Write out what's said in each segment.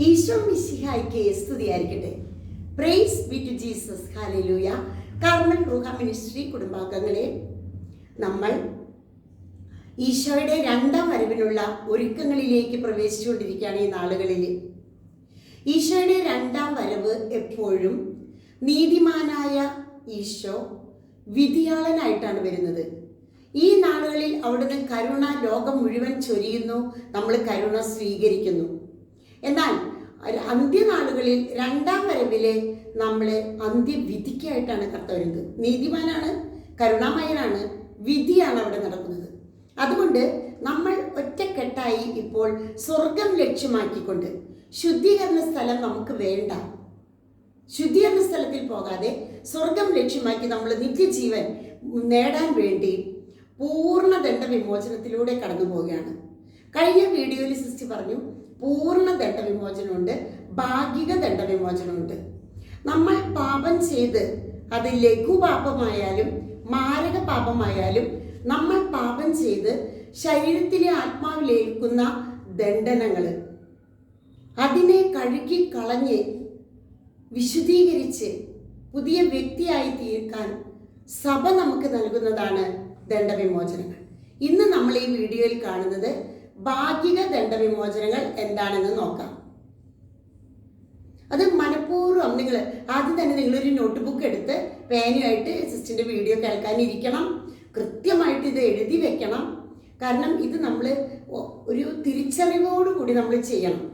ഈശോ മിശിഹായ്ക്ക് സ്തുതിയായിരിക്കട്ടെ. Praise to Jesus hallelujah Carmel Ruha ministry കുടുംബാംഗങ്ങളെ നമ്മൾ ഈശോയുടെ രണ്ടാം വരവിനുള്ള ഒരുക്കങ്ങളിലേക്ക് പ്രവേശിച്ചുകൊണ്ടിരിക്കുകയാണ് ഈ നാളുകളിൽ. ഈശോയുടെ രണ്ടാം വരവ് എപ്പോഴും നീതിമാനായ ഈശോ വിധിയാളനായിട്ടാണ് വരുന്നത്. ഈ നാളുകളിൽ അവിടുന്ന് കരുണ ലോകം മുഴുവൻ ചൊരിയുന്നു നമ്മൾ കരുണ സ്വീകരിക്കുന്നു. എന്നാൽ അന്ത്യനാളുകളിൽ രണ്ടാം വരവിലെ നമ്മളെ അന്ത്യവിധിക്കായിട്ടാണ് കർത്തവരുന്നത് നീതിമാനാണ് കരുണാമയനാണ് വിധിയാണ് അവിടെ നടക്കുന്നത്. അതുകൊണ്ട് നമ്മൾ ഒറ്റക്കെട്ടായി ഇപ്പോൾ സ്വർഗം ലക്ഷ്യമാക്കിക്കൊണ്ട് ശുദ്ധീകരണ സ്ഥലം നമുക്ക് വേണ്ട. ശുദ്ധീകരണ സ്ഥലത്തിൽ പോകാതെ സ്വർഗം ലക്ഷ്യമാക്കി നമ്മൾ നിത്യജീവൻ നേടാൻ വേണ്ടി പൂർണ ദണ്ഡ വിമോചനത്തിലൂടെ കടന്നു പോവുകയാണ് കഴിഞ്ഞ വീഡിയോയിൽ സിസ്റ്റി പറഞ്ഞു പൂർണ ദണ്ഡവിമോചനമുണ്ട് ഭാഗിക ദണ്ഡവിമോചനമുണ്ട്. നമ്മൾ പാപം ചെയ്ത് അത് ലഘു പാപമായാലും മാരക പാപമായാലും നമ്മൾ പാപം ചെയ്ത് ശരീരത്തിലെ ആത്മാവിലേൽക്കുന്ന ദണ്ഡനങ്ങൾ അതിനെ കഴുകി കളഞ്ഞ് വിശുദ്ധീകരിച്ച് പുതിയ വ്യക്തിയായി തീർക്കാൻ സഭ നമുക്ക് നൽകുന്നതാണ് ദണ്ഡവിമോചനങ്ങൾ. ഇന്ന് നമ്മൾ ഈ വീഡിയോയിൽ കാണുന്നത് ഭാഗിക ദണ്ഡവിമോചനങ്ങൾ എന്താണെന്ന് നോക്കാം. അത് മനഃപൂർവം നിങ്ങൾ ആദ്യം തന്നെ നിങ്ങളൊരു നോട്ട് ബുക്ക് എടുത്ത് പേനയായിട്ട് സിസ്റ്റിന്റെ വീഡിയോ കേൾക്കാനിരിക്കണം കൃത്യമായിട്ട് ഇത് എഴുതി വെക്കണം. കാരണം ഇത് നമ്മൾ ഒരു തിരിച്ചറിവോടുകൂടി നമ്മൾ ചെയ്യണം.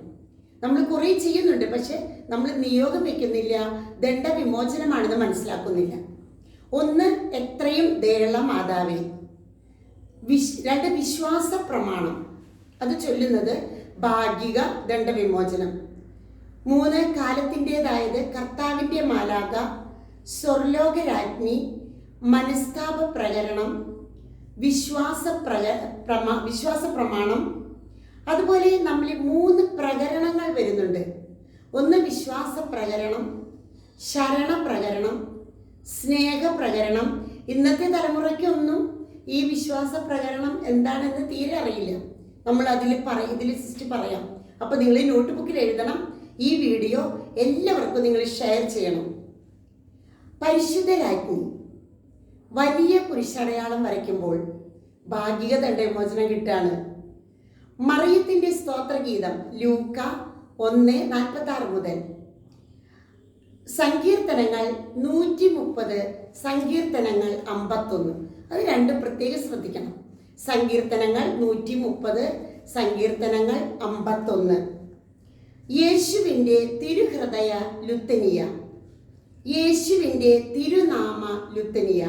നമ്മൾ കുറേ ചെയ്യുന്നുണ്ട് പക്ഷെ നമ്മൾ നിയോഗം വെക്കുന്നില്ല ദണ്ഡവിമോചനമാണെന്ന് മനസ്സിലാക്കുന്നില്ല. ഒന്ന് എത്രയും ദയുള്ള മാതാവേ. വിശ് രണ്ട് വിശ്വാസ പ്രമാണം. അത് ചൊല്ലുന്നത് ഭാഗിക ദണ്ഡവിമോചനം. മൂന്ന് കാലത്തിന്റെതായത് കർത്താവിന്റെ മാലാക സ്വർലോകരാജ്ഞി മനസ്താപ പ്രകരണം വിശ്വാസ പ്രക പ്രമാ വിശ്വാസ പ്രമാണം. അതുപോലെ നമ്മൾ മൂന്ന് പ്രകരണങ്ങൾ വരുന്നുണ്ട്. ഒന്ന് വിശ്വാസ പ്രകരണം ശരണ പ്രകരണം സ്നേഹ പ്രകരണം ഇന്നത്തെ തലമുറയ്ക്കൊന്നും ഈ വിശ്വാസ പ്രകരണം എന്താണെന്ന് തീരെ അറിയില്ല. നമ്മൾ അതിൽ പറ ഇതിൽ ലിസ്റ്റ് പറയാം. അപ്പോൾ നിങ്ങൾ ഈ നോട്ട് ബുക്കിൽ എഴുതണം. ഈ വീഡിയോ എല്ലാവർക്കും നിങ്ങൾ ഷെയർ ചെയ്യണം. പരിശുദ്ധ രാജ്ഞി വലിയ കുരിശടയാളം വരയ്ക്കുമ്പോൾ ഭാഗിക ദണ്ഡവിമോചനം മറിയത്തിന്റെ സ്തോത്രഗീതം ലൂക്ക ഒന്ന് നാൽപ്പത്തി ആറ് മുതൽ. സങ്കീർത്തനങ്ങൾ നൂറ്റി മുപ്പത് സങ്കീർത്തനങ്ങൾ അമ്പത്തൊന്ന്. അത് രണ്ടും പ്രത്യേകം ശ്രദ്ധിക്കണം. സങ്കീർത്തനങ്ങൾ നൂറ്റി മുപ്പത് സങ്കീർത്തനങ്ങൾ അമ്പത്തൊന്ന്. യേശുവിന്റെ തിരുഹൃദയ ലുത്തനിയ. യേശുവിന്റെ തിരുനാമ ലുത്തനിയ.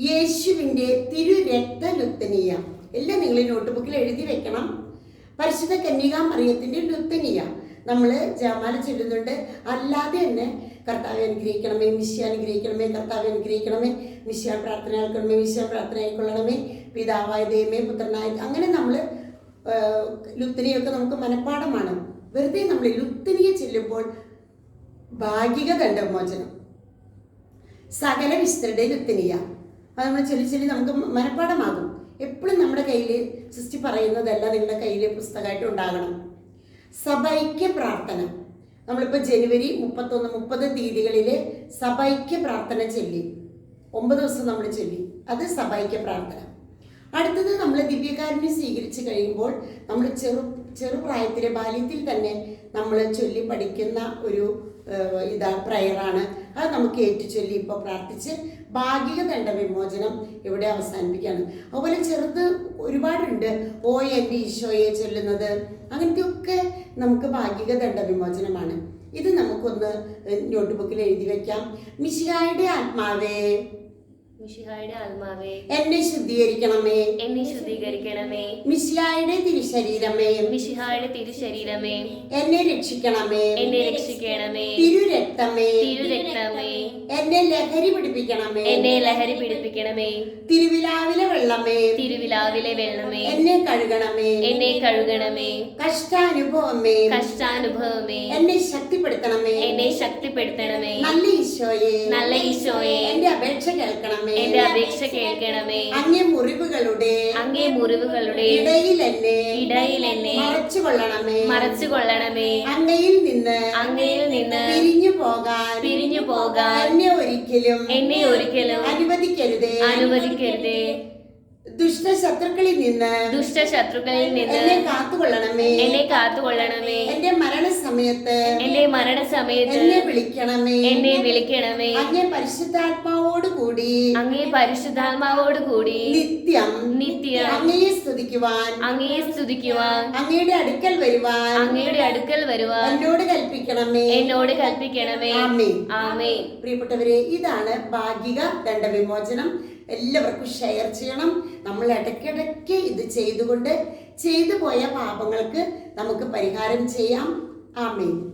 യേശുവിന്റെ തിരുരക്ത ലുത്തനിയ. എല്ലാം നിങ്ങൾ നോട്ട് ബുക്കിൽ എഴുതി വെക്കണം. പരിശുദ്ധ കന്യകാ മറിയത്തിന്റെ ലുത്തനിയ. നമ്മൾ ജമാല ചൊല്ലുന്നുണ്ട്. അല്ലാതെ തന്നെ കർത്താവെ അനുഗ്രഹിക്കണമേ മിശ്യ അനുഗ്രഹിക്കണമേ കർത്താവെ അനുഗ്രഹിക്കണമേ മിശ്യ പ്രാർത്ഥന കേൾക്കണമേ മിശ്യ പ്രാർത്ഥന ആയിക്കൊള്ളണമേ പിതാവായ ദൈവമേ പുത്രനായ അങ്ങനെ നമ്മൾ ലുത്തിനിയൊക്കെ നമുക്ക് മനഃപ്പാടമാണ്. വെറുതെ നമ്മൾ ലുത്തിനിയെ ചെല്ലുമ്പോൾ ഭാഗിക ദണ്ഡമോചനം സകല വിസ്തരുടെ ലുത്തിനിയ. അത് നമ്മൾ ചൊല്ലി ചൊല്ലി നമുക്ക് മനഃപ്പാടമാകും. എപ്പോഴും നമ്മുടെ കയ്യിൽ സൃഷ്ടി പറയുന്നതല്ല നിങ്ങളുടെ കയ്യിൽ പുസ്തകമായിട്ട് ഉണ്ടാകണം. സഭൈക്യ പ്രാർത്ഥന. നമ്മളിപ്പോൾ ജനുവരി മുപ്പത്തൊന്ന് മുപ്പത് തീയതികളിലെ സഭൈക്യ പ്രാർത്ഥന ചൊല്ലി. ഒമ്പത് ദിവസം നമ്മൾ ചൊല്ലി. അത് സഭൈക്യ പ്രാർത്ഥന. അടുത്തത് നമ്മൾ ദിവ്യകാരുണ്യം സ്വീകരിച്ചു കഴിയുമ്പോൾ നമ്മൾ ചെറു ചെറുപ്രായത്തിലെ ബാല്യത്തിൽ തന്നെ നമ്മൾ ചൊല്ലി പഠിക്കുന്ന ഒരു ഇതാ പ്രയറാണ് അത് നമുക്ക് ഏറ്റു ചൊല്ലി ഇപ്പോൾ പ്രാർത്ഥിച്ച് ഭാഗിക ദണ്ഡ വിമോചനം ഇവിടെ അവസാനിപ്പിക്കുകയാണ്. അതുപോലെ ചെറുത് ഒരുപാടുണ്ട്. ഓ എന്റെ ഈശോയെ ചൊല്ലുന്നത്. അങ്ങനത്തെയൊക്കെ നമുക്ക് ഭാഗിക ദണ്ഡ വിമോചനമാണ്. ഇത് നമുക്കൊന്ന് നോട്ട് ബുക്കിൽ എഴുതി വയ്ക്കാം മിശിഹായുടെ ആത്മാവേ ആത്മാവേ എന്നെ ശുദ്ധീകരിക്കണമേ. എന്നെ ശുദ്ധീകരിക്കണമേ. മിശിഹായുടെ തിരുശരീരമേ. മിശിഹായുടെ തിരുശരീരമേ. എന്നെ രക്ഷിക്കണമേ. എന്നെ രക്ഷിക്കണമേ. തിരുരക്തമേ. തിരുരക്തമേ. എന്നെ ലഹരി പിടിപ്പിക്കണമേ. എന്നെ ലഹരി പിടിപ്പിക്കണമേ. തിരുവിലാവിലെ വെള്ളമേ. തിരുവിലാവിലെ വെള്ളമേ. എന്നെ കഴുകണമേ. എന്നെ കഴുകണമേ. കഷ്ടാനുഭവമേ. കഷ്ടാനുഭവമേ. എന്നെ ശക്തിപ്പെടുത്തണമേ. എന്നെ ശക്തിപ്പെടുത്തണമേ. നല്ല ഈശോയെ. നല്ല ഈശോയെ. എന്റെ അപേക്ഷ കേൾക്കണമേ. കേൾക്കണമേ. എന്റെ അപേക്ഷ കേൾക്കണമേ. അങ്ങേ മുറിവുകളുടെ അങ്ങേ മുറിവുകളുടെ ഇടയിലല്ലേ ഇടയിലെന്നെ മറച്ചു കൊള്ളണമേ മറച്ചു കൊള്ളണമേ അങ്ങയിൽ നിന്ന് അങ്ങയിൽ നിന്ന് പിരിഞ്ഞു പോകാൻ പിരിഞ്ഞു പോകാൻ എന്നെ ഒരിക്കലും എന്നെ ഒരിക്കലും അനുവദിക്കരുതേ. അനുവദിക്കരുതേ. ദുഷ്ടശത്രുക്കളിൽ നിന്ന് ദുഷ്ടശത്രുക്കളിൽ നിന്ന് എന്നെ കാത്തുകൊള്ളണമേ. എന്നെ കാത്തുകൊള്ളണമേ. എന്റെ മരണസമയത്ത് മരണസമയത്ത് എന്നെ വിളിക്കണമേ. എന്നെ വിളിക്കണമേ. അങ്ങേ പരിശുദ്ധാത്മാവോട് കൂടി അങ്ങേ പരിശുദ്ധാത്മാവോട് കൂടി നിത്യം നിത്യം അങ്ങയെ സ്തുതിക്കുവാൻ. അങ്ങയെ സ്തുതിക്കുവാൻ. അങ്ങയുടെ അടുക്കൽ വരുവാൻ. അങ്ങയുടെ അടുക്കൽ വരുവാൻ. എന്നോട് കൽപ്പിക്കണമേ. എന്നോട് കൽപ്പിക്കണമേ. ആമേൻ. ആമേ പ്രിയപ്പെട്ടവരെ ഇതാണ് ഭാഗിക ദണ്ഡവിമോചനം. എല്ലാവർക്കും ഷെയർ ചെയ്യണം. നമ്മൾ ഇടയ്ക്കിടയ്ക്ക് ഇത് ചെയ്തുകൊണ്ട് ചെയ്തു പോയ പാപങ്ങൾക്ക് നമുക്ക് പരിഹാരം ചെയ്യാം. ആമേൻ.